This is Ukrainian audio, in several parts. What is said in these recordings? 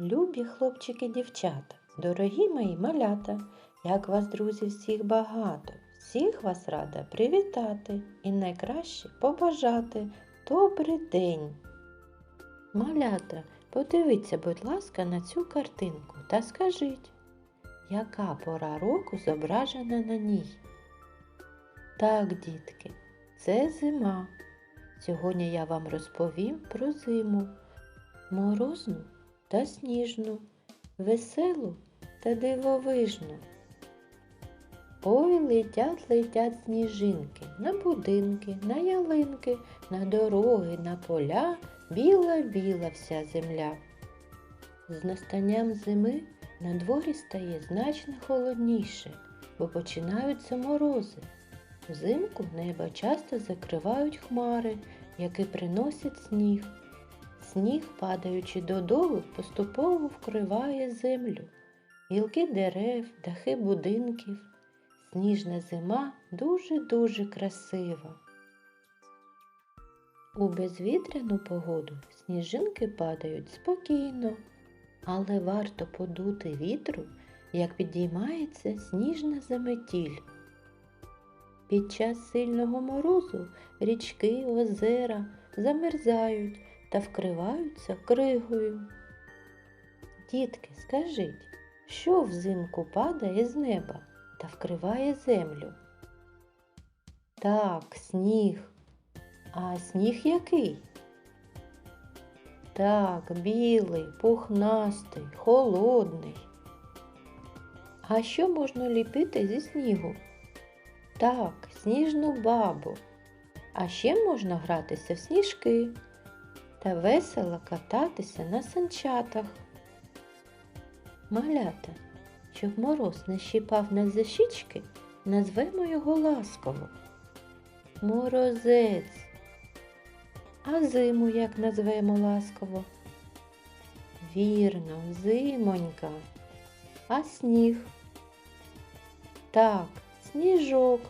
Любі хлопчики, дівчата, дорогі мої малята, як вас, друзі, всіх багато, всіх вас рада привітати і найкраще побажати добрий день. Малята, подивіться, будь ласка, на цю картинку та скажіть, яка пора року зображена на ній? Так, дітки, це зима. Сьогодні я вам розповім про зиму, морозну та сніжну, веселу та дивовижну. Ой, летять, летять сніжинки на будинки, на ялинки, на дороги, на поля, біла-біла вся земля. З настанням зими на дворі стає значно холодніше, бо починаються морози. Взимку небо часто закривають хмари, які приносять сніг. Сніг, падаючи додолу, поступово вкриває землю, гілки дерев, дахи будинків. Сніжна зима дуже-дуже красива. У безвітряну погоду сніжинки падають спокійно, але варто подути вітру, як підіймається сніжна заметіль. Під час сильного морозу річки, озера замерзають та вкриваються кригою. Дітки, скажіть, що взимку падає з неба та вкриває землю? Так, сніг. А сніг який? Так, білий, пухнастий, холодний. А що можна ліпити зі снігу? Так, сніжну бабу. А ще можна гратися в сніжки та весело кататися на санчатах. Малята, щоб мороз не щіпав нас за щічки, назвемо його ласково. Морозець. А зиму як назвемо ласково? Вірно, зимонька. А сніг? Так, сніжок.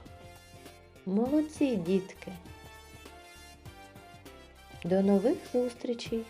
Молодці, дітки. До нових зустрічей!